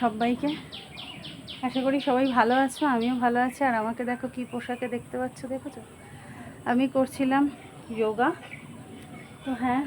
সবাইকে। আশা করি সবাই ভালো আছো, আমিও ভালো আছি। আর আমাকে দেখো কি পোশাকে দেখতে পাচ্ছ, দেখেছ? আমি করছিলাম যোগা তো হ্যাঁ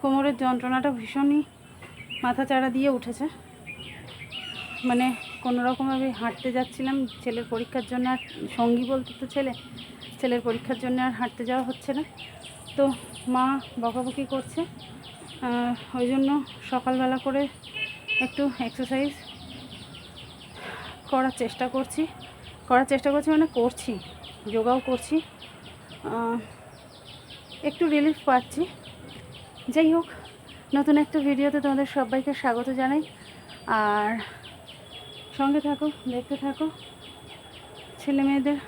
কোমরের যন্ত্রণাটা ভীষণই মাথা চাড়া দিয়ে উঠেছে। মানে কোনো রকমভাবে হাঁটতে যাচ্ছিলাম, ছেলের পরীক্ষার জন্য আর সঙ্গী বলতে তো ছেলে, ছেলের পরীক্ষার জন্য আর হাঁটতে যাওয়া হচ্ছে না। তো মা বকাবকি করছে ওই জন্য সকালবেলা করে একটু এক্সারসাইজ করার চেষ্টা করছি। করার চেষ্টা করছি মানে করছি যোগাও করছি। একটু রিলিফ পাচ্ছি। যাই হোক, নতুন একটা ভিডিওতে তোমাদের সবাইকে স্বাগত জানাই। আর সঙ্গে থাকো, দেখতে থাকো। ছেলে মেয়েদের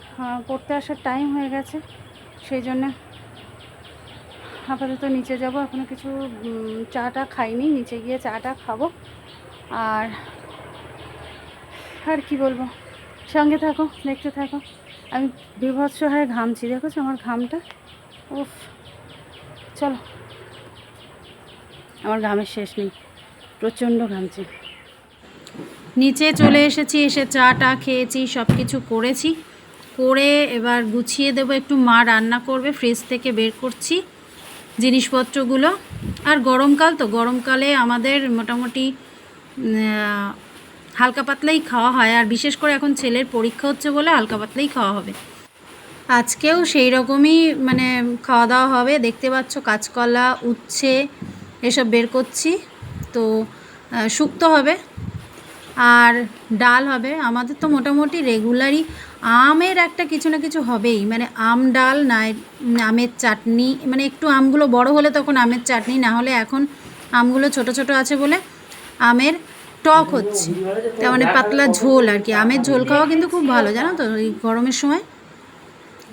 পড়তে আসার টাইম হয়ে গেছে। সেই জন্য আপাতত নিচে যাব। এখনও কিছু চাটা খাইনি। নিচে গিয়ে চাটা খাব। আর আর কি বলব? সঙ্গে থাকো, দেখতে থাকো। আমি বিভৎস হয়ে ঘামছি দেখেছ আমার ঘামটা? উফ, চলো। আমার ঘামের শেষ নেই, প্রচণ্ড ঘামছি। নিচে চলে এসেছি, এসে চা টা খেয়েছি সব কিছু করেছি। করে এবার গুছিয়ে দেবো, একটু মা রান্না করবে ফ্রিজ থেকে বের করছি জিনিসপত্রগুলো। আর গরমকাল তো, গরমকালে আমাদের মোটামুটি হালকা পাতলাই খাওয়া হয়, আর বিশেষ করে এখন ছেলের পরীক্ষা হচ্ছে বলে হালকা পাতলাই খাওয়া হবে। আজকেও সেই রকমই মানে খাওয়া দাওয়া হবে। দেখতে পাচ্ছ কাঁচকলা, উচ্ছে, এসব বের করছি। তো শুক্তো হবে, আর ডাল হবে। আমাদের তো মোটামুটি রেগুলারই আমের একটা কিছু না কিছু হবেই। মানে আম, ডাল না আমের চাটনি মানে একটু আমগুলো বড় হলে তখন আমের চাটনি, না হলে এখন আমগুলো ছোট ছোট আছে বলে আমের টক হচ্ছে। তার মানে পাতলা ঝোল আর কি। আমের ঝোল খাওয়া কিন্তু খুব ভালো, জানো তো? এই গরমের সময়।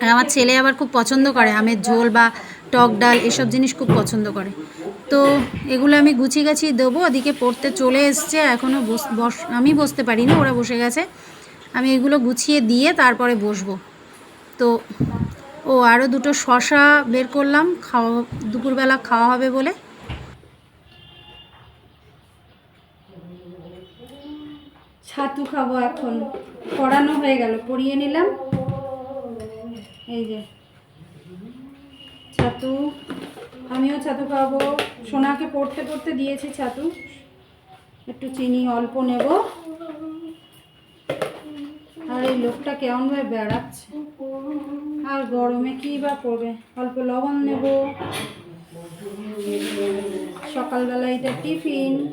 আর আমার ছেলে আবার খুব পছন্দ করে আমের ঝোল বা টক ডাল, এসব জিনিস খুব পছন্দ করে। তো এগুলো আমি গুছিয়ে গাছিয়ে দেবো। ওদিকে পড়তে চলে এসছে এখনও বস আমি বসতে পারিনি, ওরা বসে গেছে। আমি এগুলো গুছিয়ে দিয়ে তারপরে বসবো। তো ও আরও দুটো শশা বের করলাম, খাওয়া, দুপুরবেলা খাওয়া হবে বলে। ছাতু খাব এখন। পড়ানো হয়ে গেল, পড়িয়ে নিলাম। এই যে, ছাতু। আমিও ছাতু খাব। সোনাকে পড়তে পড়তে দিয়েছি ছাতু। একটু চিনি অল্প নেব। আর এই লোকটা কেমনভাবে বেড়াচ্ছে। আর গরমে কি বা করবে? অল্প লবণ নেব। সকালবেলা এটা টিফিন।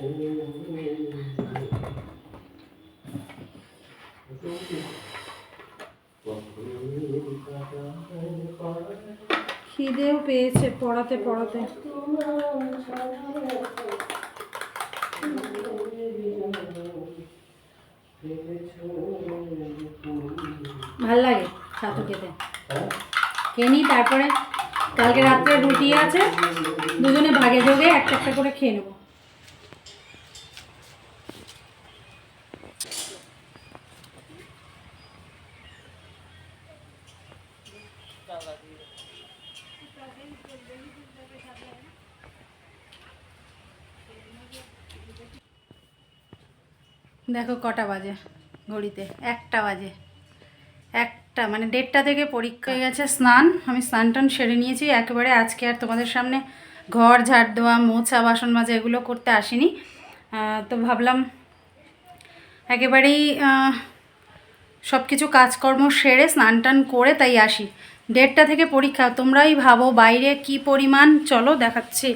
খিদেও পেয়েছে পড়াতে পড়াতে। ভালো লাগে ছাতু খেতে। খেয়ে তারপরে কালকে রাত্রে রুটি আছে, দুজনে ভাগে যোগে একটা একটা করে খেয়ে নেব। দেখো কটা বাজে ঘড়িতে, একটা বাজে, একটা মানে দেড়টা থেকে পরীক্ষা হয়ে গেছে স্নান, আমি স্নান টান সেরে নিয়েছি, একেবারে আজকে আর তোমাদের সামনে ঘর ঝাড় দেওয়া, মোছা, বাসন মাজা এগুলো করতে আসিনি। তো ভাবলাম একেবারেই সব কিছু কাজকর্ম সেরে স্নান টান করে তাই আসি। দেড়টা থেকে পরীক্ষা। তোমরাই ভাবো বাইরে কি পরিমাণ। চলো দেখাচ্ছি।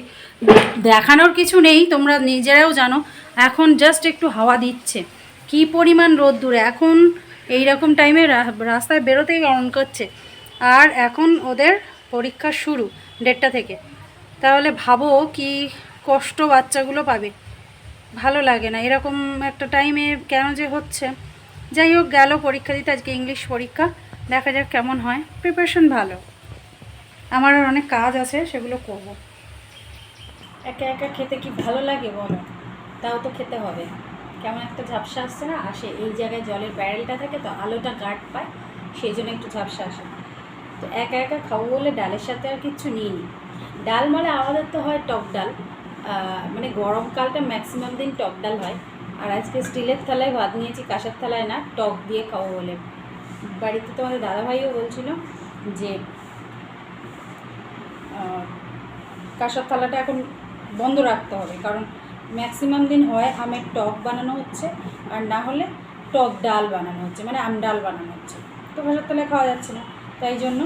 দেখানোর কিছু নেই, তোমরা নিজেরাও জানো। এখন জাস্ট একটু হাওয়া দিচ্ছে। কি পরিমাণ রোদ দূরে এখন এই রকম টাইমে রাস্তায় বেরোতেই বারণ করছে। আর এখন ওদের পরীক্ষা শুরু, দেড়টা থেকে। তাহলে ভাবো কি কষ্ট বাচ্চাগুলো পাবে। ভালো লাগে না। এরকম একটা টাইমে কেন যে হচ্ছে। যাই হোক, গেল পরীক্ষা দিতে। আজকে ইংলিশ পরীক্ষা। দেখা যাক কেমন হয়। প্রিপারেশন ভালো। আমার আর অনেক কাজ আছে, সেগুলো করব। একা একা খেতে কি ভালো লাগে বলো? তাও তো খেতে হবে। কেমন একটা ঝাপসা আসছে না? আসে এই জায়গায় জলের ব্যারেলটা থাকে তো, আলোটা গার্ড পায়, সেই জন্য একটু ঝাপসা আসে। তো একা একা খাব বলে ডালের সাথে আর কিচ্ছু নিইনি ডাল মানে আমাদের তো হয় টক ডাল। মানে গরমকালটা ম্যাক্সিমাম দিন টক ডাল হয়। আর আজকে স্টিলের থালায় ভাত নিয়েছি, কাঁসার থালায় না, টক দিয়ে খাব বলে। বাড়িতে তোমাদের দাদাভাইও বলছিল যে কাঁসার থালাটা এখন বন্ধ রাখতে হবে, কারণ ম্যাক্সিমাম দিন হয় আমের টক বানানো হচ্ছে আর না হলে টক ডাল বানানো হচ্ছে মানে আম ডাল বানানো হচ্ছে। তো কাঁসার থালায় খাওয়া যাচ্ছে না, তাই জন্য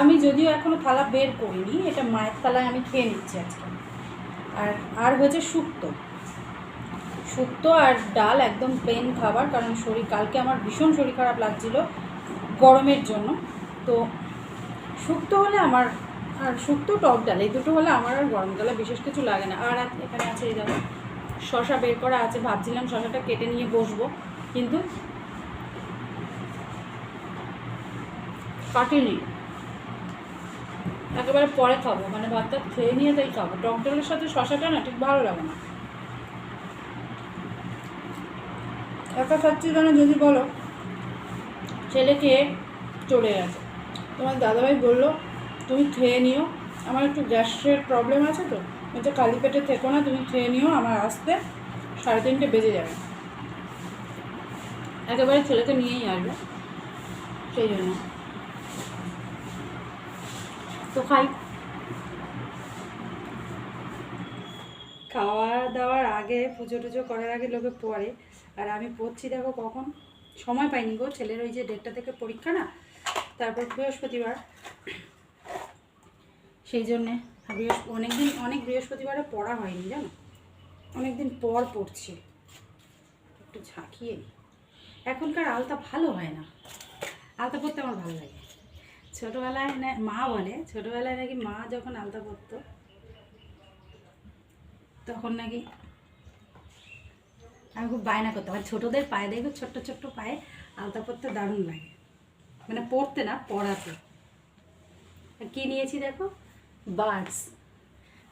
আমি যদিও এখনও থালা বের করিনি, এটা মায়ের থালায় আমি খেয়ে নিচ্ছি আজকে। আর আর হয়েছে শুক্তো। শুক্তো আর ডাল একদম প্লেন খাবার, কারণ শরীর, কালকে আমার ভীষণ শরীর খারাপ লাগছিল গরমের জন্য। তো শুক্তো হলে আমার, আর শুক্তো, টক ডাল, এই দুটো হলে আমার আর গরমকালে বিশেষ কিছু লাগে না। আর এখানে আছে এই দেখো শশা বের করা আছে। ভাবছিলাম শশাটা কেটে নিয়ে বসবো, কিন্তু কাটিনি। একেবারে পরে খাব মানে ভাতটা খেয়ে নিয়ে তাই খাব। টক ডালের সাথে শশাটা না ঠিক ভালো লাগে না। একা খাচ্ছি কেন যদি বলো ছেলে খেয়ে চলে গেছে। তোমার দাদাভাই বলল, তুমি খেয়ে নিও, আমার একটু গ্যাসের প্রবলেম আছে তো বলছে কালি পেটে থেকো না, তুমি খেয়ে নিও, আমার আসতে সাড়ে তিনটে বেজে যাবে। একেবারে ছেলেকে নিয়েই আসবে, সেই জন্য। তো খাই। খাওয়া দাওয়ার আগে, পুজো টুজো করার আগে লোকে পড়ে। আর আমি পড়ছি দেখো কখন? সময় পাইনি গো, ছেলের ওই যে দেড়টা থেকে পরীক্ষা না, তারপর বৃহস্পতিবার। সেই জন্যে অনেক দিন অনেক বৃহস্পতিবারে পড়া হয়নি জানো? অনেক দিন পর পড়ছি। একটু ঝাঁকিয়ে এখনকার আলতা ভালো হয় না। আলতা পরতে আমার ভালো লাগে। ছোটোবেলায় না, মা বলে, ছোটোবেলায় নাকি মা যখন আলতা পরতো তখন নাকি আমি খুব বায়না করতাম। আর ছোটোদের পায়ে দেখবে ছোট্ট ছোট্ট পায়ে আলতা পরতে দারুণ লাগে। মানে পড়তে না পড়াতে কী নিয়েছি দেখো? বার্ডস।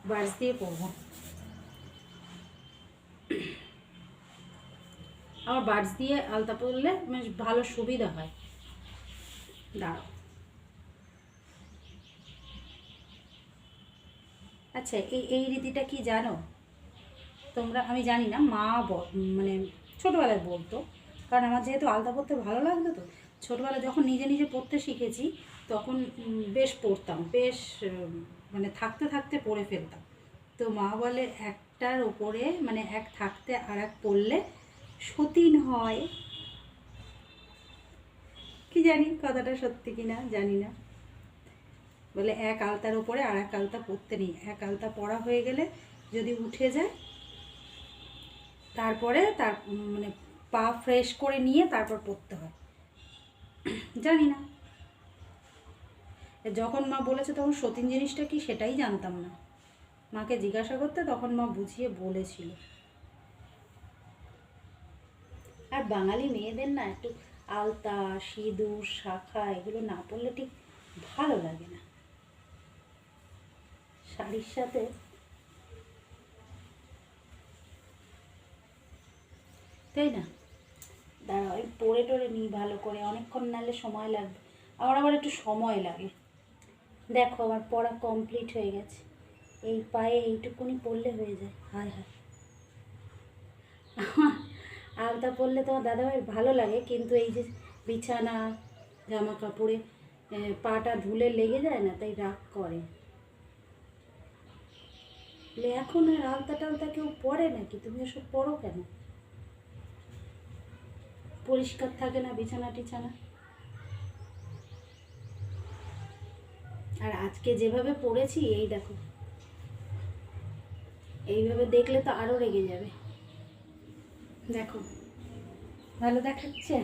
বার্ডস দিয়ে পরবো। আমার বার্ডস দিয়ে আলতা পরলে বেশ ভালো সুবিধা হয়। দাঁড়াও। আচ্ছা এই এই রীতিটা কি জানো? তোমরা, আমি জানি না, মা মানে ছোটোবেলায় বলতো। কারণ আমার যেহেতু আলতা পড়তে ভালো লাগতো তো, ছোটোবেলায় যখন নিজে নিজে পড়তে শিখেছি, তখন বেশ পড়তাম, বেশ মানে থাকতে থাকতে পড়ে ফেলতাম। তো মা বলে, একটার ওপরে মানে এক থাকতে আর এক পড়লে সতীন হয়। কি জানি, কথাটা সত্যি কি না জানি না। বলে, এক আলতার ওপরে আর এক আলতা পরতে নেই। এক আলতা পড়া হয়ে গেলে যদি উঠে যায় তারপরে তার মানে পা ফ্রেশ করে নিয়ে তারপর পরতে হয়। জানি না। যখন মা বলেছে তখন সতীন জিনিসটা কি সেটাই জানতাম না। মাকে জিজ্ঞাসা করতে তখন মা বুঝিয়ে বলেছিল। আর বাঙালি মেয়েদের না একটু আলতা, সিঁদুর, শাখা এগুলো না পরলে ঠিক ভালো লাগে না। শাড়ির সাথে তাই না? দাঁড়াও, এই পরে টরে নিই ভালো করে, অনেকক্ষণ নালে সময় লাগবে। আমার আবার একটু সময় লাগে। দেখো, আমার পড়া কমপ্লিট হয়ে গেছে। এই পায়ে এইটুকুনি পড়লে হয়ে যায়। হায় হায়। আলতা পরলে তোমার দাদাভাইয়ের ভালো লাগে, কিন্তু এই যে বিছানা জামা কাপড়ে পাটা ধুলে লেগে যায় না, তাই রাগ করে। এখন আর আলতা টালতা কেউ পরে নাকি? তুমি ওসব পড়ো কেন? পরিষ্কার থাকে না, বিছানা টিছানা। আর আজকে যেভাবে পড়েছি, এই দেখো। এইভাবে দেখলে তো আরও রেগে যাবে। দেখো, ভালো দেখাচ্ছে?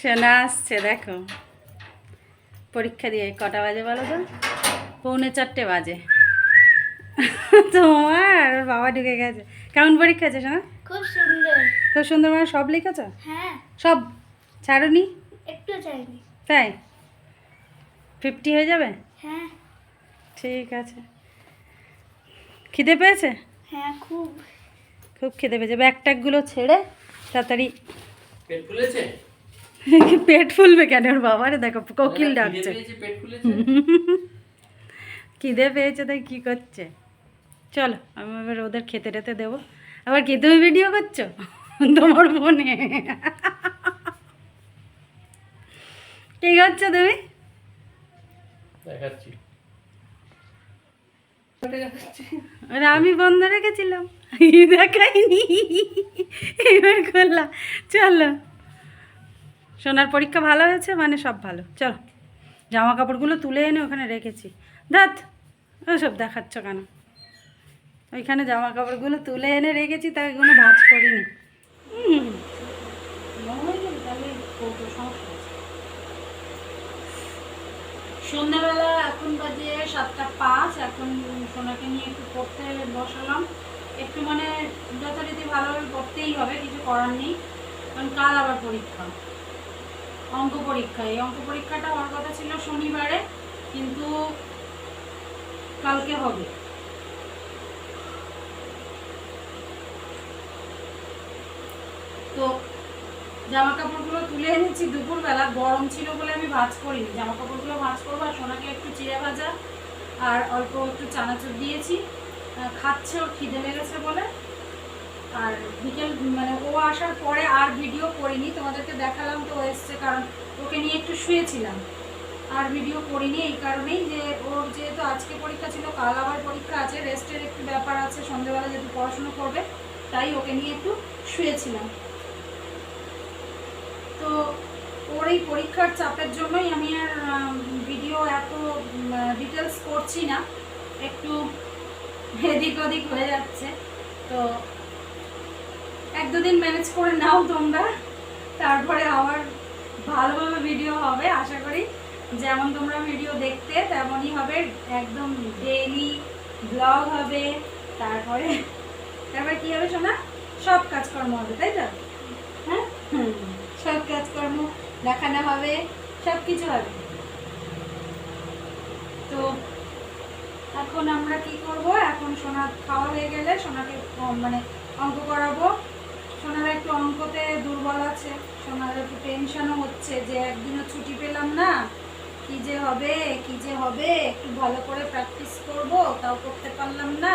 সোনা আসছে, দেখো। পরীক্ষা দিয়ে, কটা বাজে বলো তো? পৌনে চারটে বাজে। তোমার? ওর বাবা ঢুকে গেছে। কেমন পরীক্ষা আছে সোনা খুব সুন্দর। খুব সুন্দর মানে সব লিখেছ? হ্যাঁ। সব? ছাড়ুনি? একটু চাইনি তাই? ফিফটি হয়ে যাবে? হ্যাঁ। ঠিক আছে। খিদে পেয়েছে? হ্যাঁ খুব। খুব খিদে পেয়েছে। ব্যাগ ট্যাগগুলো ছেড়ে তাড়াতাড়ি পেট ফুলেছে? পেট ফুলবে কেন ওর বাবারে? দেখো কোকিল ডাকছে। পেট ফুলেছে? খিদে পেয়েছে তাই কি করছে? চলো আমি এবার ওদের খেতে টেতে দেবো। আবার কি তুমি ভিডিও করছ? তোমার ফোনে। কি করছ তুমি? আমি বন্ধ রেখেছিলাম। দেখাইনি। এবার করলাম। চলো। সোনার পরীক্ষা ভালো হয়েছে? মানে সব ভালো। চলো। জামা কাপড়গুলো তুলে এনে ওখানে রেখেছি। দাঁত ওসব দেখাচ্ছ কেন? ওইখানে জামা কাপড়গুলো তুলে এনে রেখেছি, তাই কোনো ভাজ করিনি। সন্ধ্যাবেলা এখন বাজে সাতটা পাঁচ, এখন সোনাকে নিয়ে একটু পড়তে বসালাম। একটু মানে যথারীতি ভালোভাবে পড়তেই হবে, কিছু করার নেই। কারণ কাল আবার পরীক্ষা। অঙ্ক পরীক্ষা। এই অঙ্ক পরীক্ষাটা হওয়ার কথা ছিল শনিবারে, কিন্তু কালকে হবে। জামা কাপড়গুলো তুলে এনেছি দুপুরবেলা, গরম ছিল বলে আমি ভাজ করিনি। জামা কাপড়গুলো ভাঁজ করব আর সোনাকে একটু চিড়ে ভাজা আর অল্প একটু চানাচুর দিয়েছি। খাচ্ছে ওর খিদে লেগেছে বলে। আর বিকেল মানে ও আসার পরে আর ভিডিও করিনি, তোমাদেরকে দেখালাম তো এসছে কারণ ওকে নিয়ে একটু শুয়েছিলাম। আর ভিডিও করিনি এই কারণেই যে ওর যেহেতু আজকে পরীক্ষা ছিল, কাল আবার পরীক্ষা আছে, রেস্টের একটু ব্যাপার আছে সন্ধ্যেবেলা যেহেতু পড়াশুনো করবে, তাই ওকে নিয়ে একটু শুয়েছিলাম। তো ওর এই পরীক্ষার চাপের জন্যই আমি আর ভিডিও এত ডিটেলস করছি না। একটু এদিক ওদিক হয়ে যাচ্ছে। তো এক দুদিন ম্যানেজ করে নাও তোমরা। তারপরে আবার ভালোভাবে ভিডিও হবে আশা করি। যেমন তোমরা ভিডিও দেখতে তেমনই হবে। একদম ডেইলি ব্লগ হবে। তারপরে তারপরে কী হবে শোনা সব কাজকর্ম হবে তাই তো? হ্যাঁ? হুম, সব কাজকর্ম, দেখানো হবে সব কিছু হবে। তো এখন আমরা কি করব? এখন সোনা খাওয়া হয়ে গেলে সোনাকে মানে অঙ্ক করাবো। সোনার একটু অঙ্কতে দুর্বল আছে। সোনার একটু টেনশনও হচ্ছে যে একদিনও ছুটি পেলাম না। কি যে হবে, কি যে হবে? একটু ভালো করে প্র্যাকটিস করব, তাও করতে পারলাম না।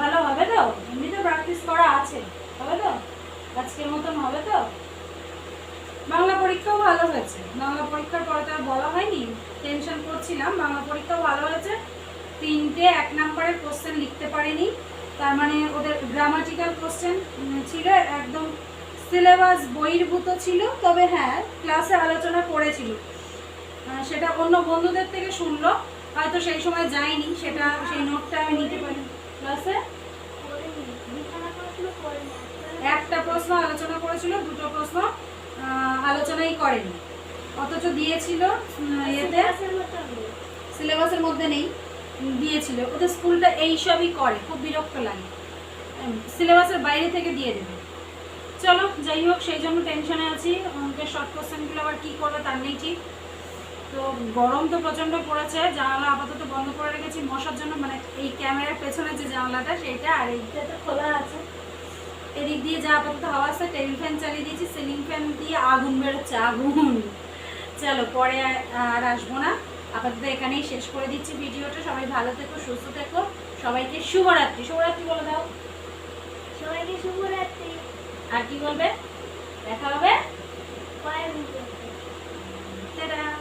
ভালো হবে তো? এমনি তো প্র্যাকটিস করা আছে। হবে তো? আজকের মতন হবে তো? বাংলা পরীক্ষাও ভালো হয়েছে। বাংলা পরীক্ষার পরে তো আর বলা হয়নি। টেনশন করছিলাম। বাংলা পরীক্ষাও ভালো হয়েছে। তিনটে এক নম্বরের কোশ্চেন লিখতে পারিনি। তার মানে ওদের গ্রামাটিক্যাল কোশ্চেন ছিল একদম সিলেবাস বহির্ভূত ছিল। তবে হ্যাঁ ক্লাসে আলোচনা করেছিল। সেটা অন্য বন্ধুদের থেকে শুনলো। হয়তো সেই সময় যায়নি। সেটা, সেই নোটটা আমি নিতে পারি। ক্লাসে করিনি বিছানা পড়াশুনো করিনি একটা প্রশ্ন আলোচনা করেছিল, দুটো প্রশ্ন আলোচনাই করেনি। অথচ দিয়েছিল ইয়েতে। সিলেবাসের মধ্যে নেই, দিয়েছিল। ওদের স্কুলটা এইসবই করে, খুব বিরক্ত লাগে। সিলেবাসের বাইরে থেকে দিয়ে দেবে। চলো, যাই হোক, সেই জন্য টেনশনে আছি। অঙ্কের শর্ট কোশ্চেনগুলো আবার কী করবে তার নেই ঠিক। তো গরম তো প্রচণ্ড পড়েছে, জানালা আপাতত বন্ধ করে রেখেছি। মশার জন্য মানে এই ক্যামেরার পেছনে যে জানালাটা, সেইটা আর এইটা তো খোলা আছে। এদিক দিয়ে যা আপাতত হাওয়া আসছে টেবিল ফ্যান চালিয়ে দিয়েছি সিলিং ফ্যান দিয়ে আগুন বেরোচ্ছে আগুন। চলো পরে আর- আসব না। আপাতত এখানেই শেষ করে দিচ্ছি ভিডিওটা। সবাই ভালো থেকো সুস্থ থেকো। সবাইকে শুভরাত্রি। শুভরাত্রি বলে দাও। সবাইকে শুভরাত্রি। আর কি বলবে? দেখা হবে? টাটা